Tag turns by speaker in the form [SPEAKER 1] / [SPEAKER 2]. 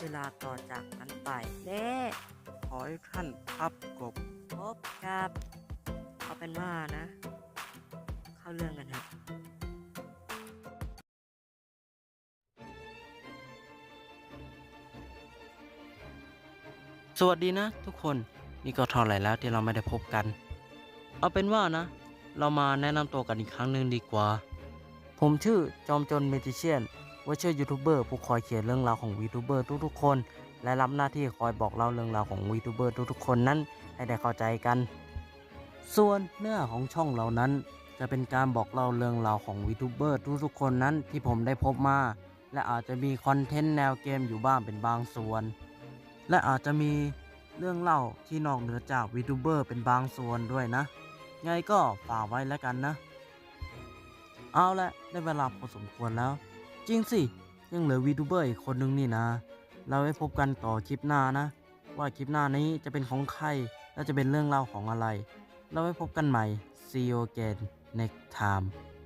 [SPEAKER 1] เวลาต่อจากนั้นไปเน่
[SPEAKER 2] ขอให้ท่านพับกบ
[SPEAKER 1] พบกับเอาเป็นว่านะ เข้าเรื่องกันครับ
[SPEAKER 2] สวัสดีนะทุกคนนี่ก็ท่าไหร่แล้วที่เราไม่ได้พบกัน เอาเป็นว่านะ เรามาแนะนำตัวกันอีกครั้งหนึ่งดีกว่า ผมชื่อจอมจนเมจิเชียน ว่าชื่อยูทูบเบอร์ผู้คอยเขียนเรื่องราวของวีทูเบอร์ทุกๆคน และรับหน้าที่คอยบอกเล่าเรื่องราวของวีทูเบอร์ทุกๆคนนั้นให้ได้เข้าใจกัน ส่วนเนื้อของช่องเรานั้น จะเป็นการบอกเล่าเรื่องราวของวีทูเบอร์ทุกๆคนนั้นที่ผมได้พบมา และอาจจะมีคอนเทนต์แนวเกมอยู่บ้างเป็นบางส่วน และอาจจะมีเรื่องเล่าที่นอกเหนือจากวีทูเบอร์เป็นบางส่วนด้วยนะ ไงก็ฝากไว้แล้วกันนะ เอาละได้เวลาพอสมควรแล้ว จริงสิ ยังเหลือวีทูเบอร์อีกคนนึงนี่นะ เราไว้พบกันต่อคลิปหน้านะ ว่าคลิปหน้านี้จะเป็นของใคร และจะเป็นเรื่องราวของอะไร เราไว้พบกันใหม่ see you again next time